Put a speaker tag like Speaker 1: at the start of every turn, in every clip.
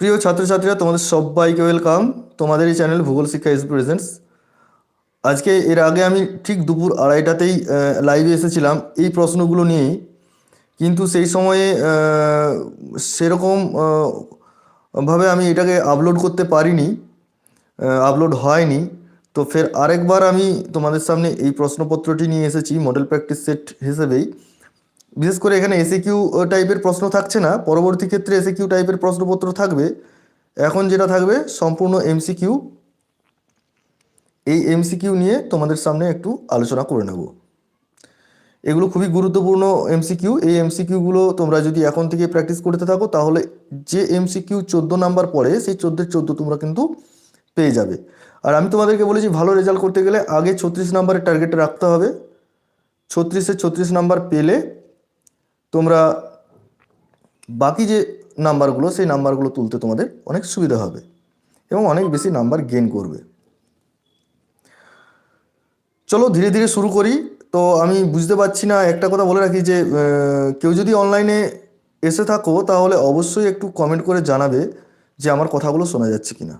Speaker 1: প্রিয় ছাত্রছাত্রীরা, তোমাদের সবাইকে ওয়েলকাম তোমাদের এই চ্যানেল ভূগোল শিক্ষা এস প্রেজেন্টস আজকে এর আগে আমি ঠিক দুপুর আড়াইটাতেই লাইভে এসেছিলাম এই প্রশ্নগুলো নিয়েই কিন্তু সেই সময়ে সেরকম ভাবে আমি এটাকে আপলোড করতে পারিনি আপলোড হয়নি। তো ফের আরেকবার আমি তোমাদের সামনে এই প্রশ্নপত্রটি নিয়ে এসেছি মডেল প্র্যাকটিস সেট হিসেবেই। বিশেষ করে এখানে এসে কিউ টাইপের প্রশ্ন থাকছে না। পরবর্তী ক্ষেত্রে এসে কিউ টাইপের প্রশ্নপত্র থাকবে। এখন যেটা থাকবে, সম্পূর্ণ এমসিকিউ এই এমসিকিউ নিয়ে তোমাদের সামনে একটু আলোচনা করে নেব। এগুলো খুবই গুরুত্বপূর্ণ এমসিকিউ এই এমসিকিউগুলো তোমরা যদি এখন থেকে প্র্যাকটিস করতে থাকো, তাহলে যে এমসিকিউ চোদ্দ নাম্বার পড়ে, সেই চোদ্দোর চোদ্দ তোমরা কিন্তু পেয়ে যাবে। আর আমি তোমাদেরকে বলেছি, ভালো রেজাল্ট করতে গেলে আগে ছত্রিশ নাম্বারের টার্গেট রাখতে হবে। ছত্রিশে ছত্রিশ নাম্বার পেলে তোমরা বাকি যে নাম্বারগুলো, সেই নাম্বারগুলো তুলতে তোমাদের অনেক সুবিধা হবে এবং অনেক বেশি নাম্বার গেন করবে। চলো ধীরে ধীরে শুরু করি। তো আমি বুঝতে পারছি না, একটা কথা বলে রাখি যে কেউ যদি অনলাইনে এসে থাকো, তাহলে অবশ্যই একটু কমেন্ট করে জানাবে যে আমার কথাগুলো শোনা যাচ্ছে কি না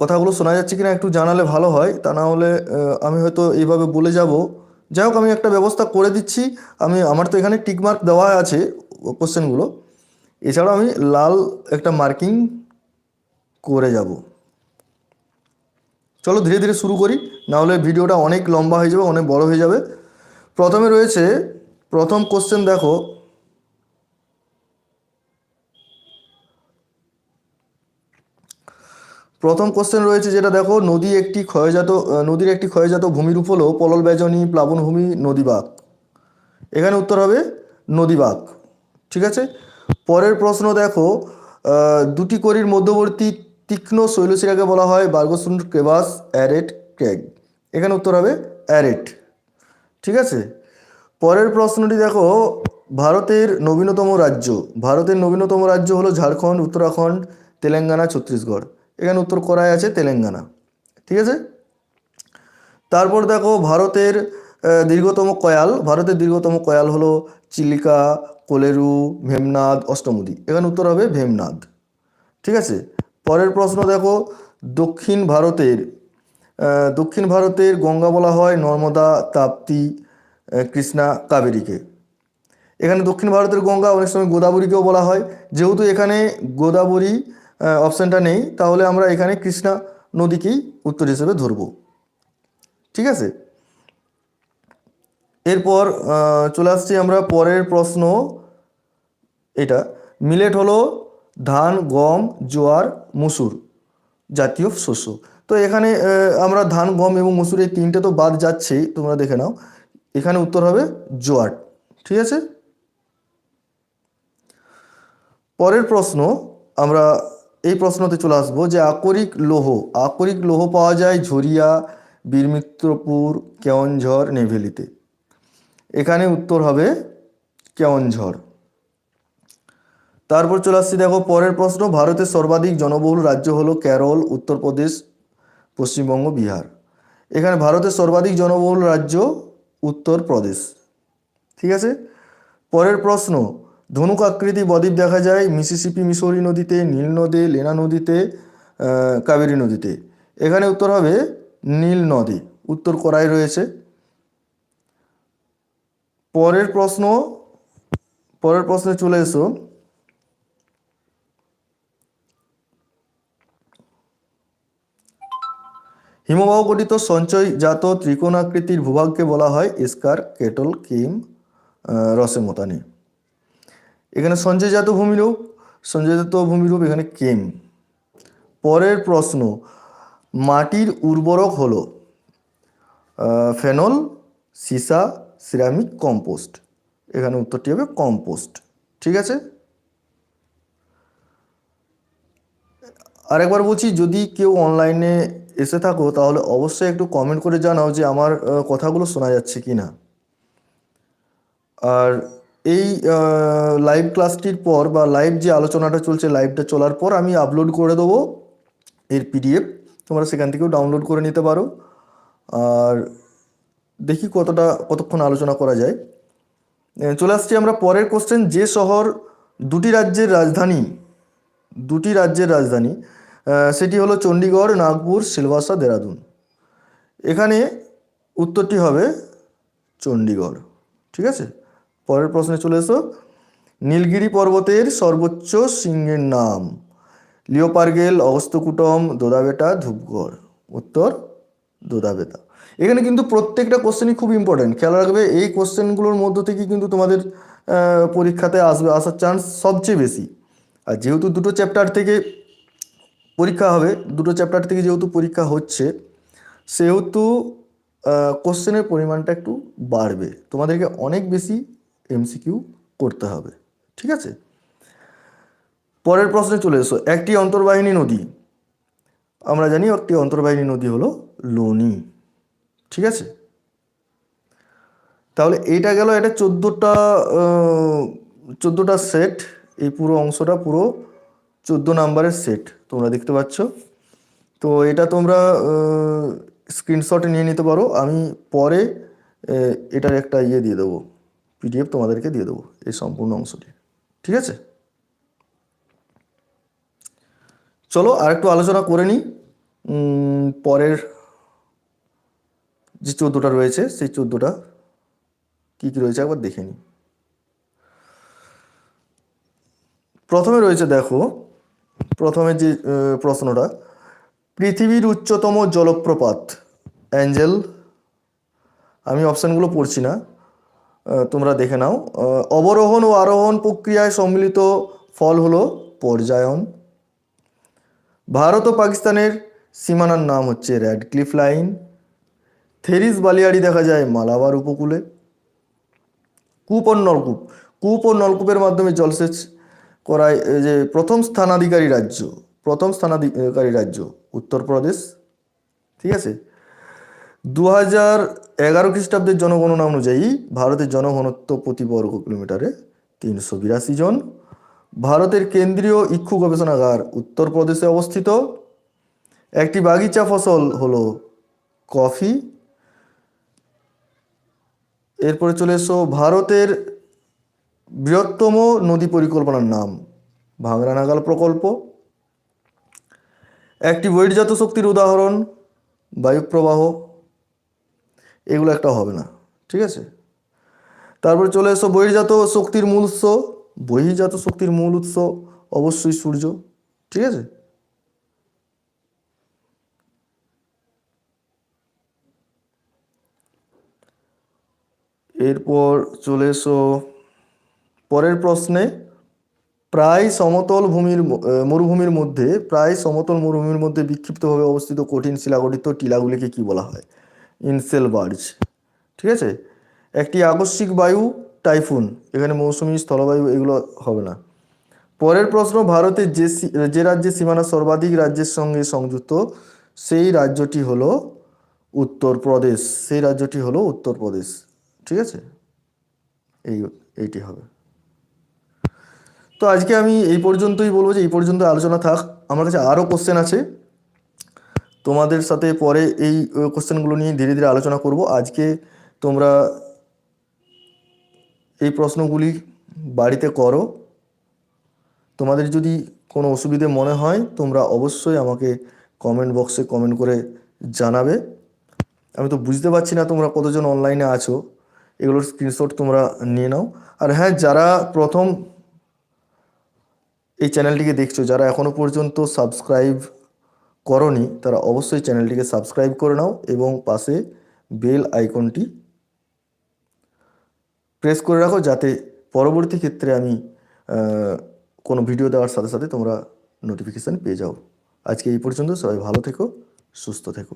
Speaker 1: কথাগুলো শোনা যাচ্ছে কিনা একটু জানালে ভালো হয়, তা না হলে আমি হয়তো এইভাবে বলে যাব। যাই হোক আমি একটা ব্যবস্থা করে দিচ্ছি। আমি, আমার তো এখানে টিকমার্ক দেওয়া আছে কোশ্চেনগুলো এছাড়াও আমি লাল একটা মার্কিং করে যাব। চলো, ধীরে ধীরে শুরু করি। নাহলে ভিডিওটা অনেক লম্বা হয়ে যাবে, অনেক বড় হয়ে যাবে। প্রথমে রয়েছে, প্রথম কোশ্চেন দেখো। প্রথম কোশ্চেন রয়েছে যেটা দেখো, নদী একটি ক্ষয়জাত নদীর একটি ক্ষয়জাত ভূমিরূপ হলো পলল ব্যজনী প্লাবনভূমি নদীবাগ। এখানে উত্তর হবে নদীবাগ, ঠিক আছে? পরের প্রশ্ন দেখো দুটি করির মধ্যবর্তী তীক্ষ্ণ শৈলশিরাকে বলা হয় বার্গসুন্ড ক্রেভাস, অ্যারেট, ক্র্যাগ। এখানে উত্তর হবে অ্যারেট, ঠিক আছে? পরের প্রশ্নটি দেখো, ভারতের নবীনতম রাজ্য, ভারতের নবীনতম রাজ্য হলো ঝাড়খণ্ড, উত্তরাখণ্ড, তেলেঙ্গানা, ছত্তিশগড়। এখানে উত্তর করায় আছে তেলেঙ্গানা, ঠিক আছে? তারপর দেখো ভারতের দীর্ঘতম কয়াল, ভারতের দীর্ঘতম কয়াল হলো চিলিকা, কোলেরু, ভেমনাদ, অষ্টমুদি, এখানে উত্তর হবে ভেমনাদ, ঠিক আছে? পরের প্রশ্ন দেখো, দক্ষিণ ভারতের দক্ষিণ ভারতের গঙ্গা বলা হয় নর্মদা, তাপ্তি কৃষ্ণা, কাবেরীকে। এখানে দক্ষিণ ভারতের গঙ্গা অনেক সময় গোদাবরীকেও বলা হয়, যেহেতু এখানে গোদাবরী অপশানটা নেই, তাহলে আমরা এখানে কৃষ্ণা নদীকেই উত্তর হিসেবে ধরবো। ঠিক আছে? এরপর চলে আসছি আমরা পরের প্রশ্ন। এটা, মিলেট হলো ধান, গম, জোয়ার, মুসুর জাতীয় শস্য। তো এখানে আমরা ধান, গম এবং মুসুর এই তিনটে তো বাদ যাচ্ছেই তোমরা দেখে নাও। এখানে উত্তর হবে জোয়ার। ঠিক আছে? পরের প্রশ্ন, আমরা এই প্রশ্নতে চলে আসব যে আকরিক লৌহ আকরিক লৌহ পাওয়া যায় ঝরিয়া, বীরমিত্রপুর, কেওনঝড়, নেভেলিতে। এখানে উত্তর হবে কেওনঝড়। তারপর চলে আসছি দেখো পরের প্রশ্ন, ভারতের সর্বাধিক জনবহুল রাজ্য হলো কেরল, উত্তরপ্রদেশ, পশ্চিমবঙ্গ, বিহার। এখানে ভারতের সর্বাধিক জনবহুল রাজ্য উত্তরপ্রদেশ। ঠিক আছে? পরের প্রশ্ন ধনুক আকৃতি বদ্বীপ দেখা যায় মিসিসিপি, মিসৌরি নদীতে, নীল নদী, লেনা নদীতে কাবেরী নদীতে। এখানে উত্তর হবে নীল নদী। উত্তর করাই রয়েছে। পরের প্রশ্ন, পরের প্রশ্নে চলে এসো। হিমবাহ গঠিত সঞ্চয়জাত ত্রিকোণাকৃতির ভূভাগকে বলা হয় এসকার, কেটল, কিম রসেমতানি এখানে সঞ্চয়জাত ভূমিরূপ সঞ্চয়জাত ভূমিরূপ এখানে কেম। পরের প্রশ্ন, মাটির উর্বরক হলো ফেনল, সীসা, সিরামিক, কম্পোস্ট। এখানে উত্তরটি হবে কম্পোস্ট। ঠিক আছে? আরেকবার বলছি, যদি কেউ অনলাইনে এসে থাকো, তাহলে অবশ্যই একটু কমেন্ট করে জানাও যে আমার কথাগুলো শোনা যাচ্ছে কি না আর এই লাইভ ক্লাসটির পর বা লাইভ যে আলোচনাটা চলছে লাইভটা চলার পর আমি আপলোড করে দেবো এর পিডিএফ তোমরা সেখান থেকেও ডাউনলোড করে নিতে পারো। আর দেখি কতটা, কতক্ষণ আলোচনা করা যায়। চলে আসছি আমরা পরের কোশ্চেন যে শহর দুটি রাজ্যের রাজধানী, দুটি রাজ্যের রাজধানী সেটি হলো চণ্ডীগড় নাগপুর সিলভাসা দেরাদুন। এখানে উত্তরটি হবে চণ্ডীগড় ঠিক আছে? পরের প্রশ্নে চলে এসো। নীলগিরি পর্বতের সর্বোচ্চ শৃঙ্গের নাম। লিওপার্গেল, অগস্ত্যকুটম, দোদাবেটা, ধূপগড়। উত্তর, দোদাবেতা। এখানে কিন্তু প্রত্যেকটা কোশ্চেনই খুব ইম্পর্টেন্ট খেয়াল রাখবে, এই কোশ্চেনগুলোর মধ্য থেকে কিন্তু তোমাদের পরীক্ষাতে আসবে, আসার চান্স সবচেয়ে বেশি। আর যেহেতু দুটো চ্যাপ্টার থেকে পরীক্ষা হবে, দুটো চ্যাপ্টার থেকে যেহেতু পরীক্ষা হচ্ছে, সেহেতু কোশ্চেনের পরিমাণটা একটু বাড়বে। তোমাদেরকে অনেক বেশি এমসিকিউ করতে হবে, ঠিক আছে? পরের প্রশ্নে চলে এসো। একটি অন্তর্বাহিনী নদী, আমরা জানি একটি অন্তর্বাহিনী নদী হলো লোনি, ঠিক আছে? তাহলে এইটা গেল, এটা চোদ্দোটা চোদ্দোটা সেট, এই পুরো অংশটা পুরো চোদ্দ নাম্বারের সেট, তোমরা দেখতে পাচ্ছ। তো এটা তোমরা স্ক্রিনশট নিয়ে নিতে পারো, আমি পরে এটার একটা ইয়ে দিয়ে দেবো। পিডিএফ তোমাদেরকে দিয়ে দেবো এই সম্পূর্ণ অংশটি। ঠিক আছে? চলো আর একটু আলোচনা করে নিই। পরের যে চোদ্দোটা রয়েছে, সেই চোদ্দোটা কী কী রয়েছে একবার দেখে নিই। প্রথমে রয়েছে দেখো, প্রথমে যে প্রশ্নটা, পৃথিবীর উচ্চতম জলপ্রপাত, অ্যাঞ্জেল। আমি অপশানগুলো পড়ছি না। তোমরা দেখে নাও। অবরোহণ ও আরোহণ প্রক্রিয়ায় সম্মিলিত ফল হলো পর্যায়ন। ভারত ও পাকিস্তানের সীমানার নাম হচ্ছে রেড ক্লিফ লাইন। থেরিস বালিয়াড়ি দেখা যায় মালাবার উপকূলে। কূপ ও নলকূপ। কূপ ও নলকূপের মাধ্যমে জলসেচ করায় যে প্রথম স্থানাধিকারী রাজ্য, প্রথম স্থানাধিকারী রাজ্য, উত্তরপ্রদেশ। ঠিক আছে? দু হাজার এগারো খ্রিস্টাব্দের জনগণনা অনুযায়ী ভারতের জনঘনত্ব প্রতি বর্গ কিলোমিটারে তিনশো বিরাশি জন। ভারতের কেন্দ্রীয় ইক্ষু গবেষণাগার উত্তরপ্রদেশে অবস্থিত। একটি বাগিচা ফসল হলো কফি। এরপরে চলে এসো ভারতের বৃহত্তম নদী পরিকল্পনার নাম ভাংরা নাগাল প্রকল্প। একটি বহির্জাত শক্তির উদাহরণ, বায়ুপ্রবাহ। এগুলো একটা হবে না, ঠিক আছে? তারপরে চলে এসো বহির্জাত শক্তির মূল উৎস। বহির্জাত শক্তির মূল উৎস অবশ্যই সূর্য, ঠিক আছে? এরপর চলে এসো পরের প্রশ্নে। প্রায় সমতল ভূমির মরুভূমির মধ্যে, প্রায় সমতল মরুভূমির মধ্যে বিক্ষিপ্তভাবে অবস্থিত কঠিন শিলাগঠিত টিলাগুলিকে কি বলা হয়? ইনসেল বার্জ ঠিক আছে? একটি আকস্মিক বায়ু টাইফুন এখানে মৌসুমি স্থলবায়ু, এগুলো হবে না। পরের প্রশ্ন ভারতের যে যে রাজ্যের সীমানা সর্বাধিক রাজ্যের সঙ্গে সংযুক্ত, সেই রাজ্যটি হলো উত্তরপ্রদেশ, সেই রাজ্যটি হলো উত্তরপ্রদেশ, ঠিক আছে? এই, এইটি হবে। তো আজকে আমি এই পর্যন্তই বলব যে, এই পর্যন্ত আলোচনা থাক। আমার কাছে আরও কোশ্চেন আছে। তোমাদের সাথে পরে এই কোশ্চেনগুলো নিয়ে ধীরে ধীরে আলোচনা করব। আজকে তোমরা এই প্রশ্নগুলি বাড়িতে করো। তোমাদের যদি কোনো অসুবিধে মনে হয়, তোমরা অবশ্যই আমাকে কমেন্ট বক্সে কমেন্ট করে জানাবে। আমি তো বুঝতে পারছি না তোমরা কতজন অনলাইনে আছো। এগুলোর স্ক্রিনশট তোমরা নিয়ে নাও। আর হ্যাঁ যারা প্রথম এই চ্যানেলটিকে দেখছ, যারা এখনও পর্যন্ত সাবস্ক্রাইব করনি, তারা অবশ্যই চ্যানেলটিকে সাবস্ক্রাইব করে নাও এবং পাশে বেল আইকনটি প্রেস করে রাখো যাতে পরবর্তী ক্ষেত্রে আমি কোনো ভিডিও দেওয়ার সাথে সাথে তোমরা নোটিফিকেশান পেয়ে যাও। আজকে এই পর্যন্ত সবাই ভালো থেকো, সুস্থ থেকো।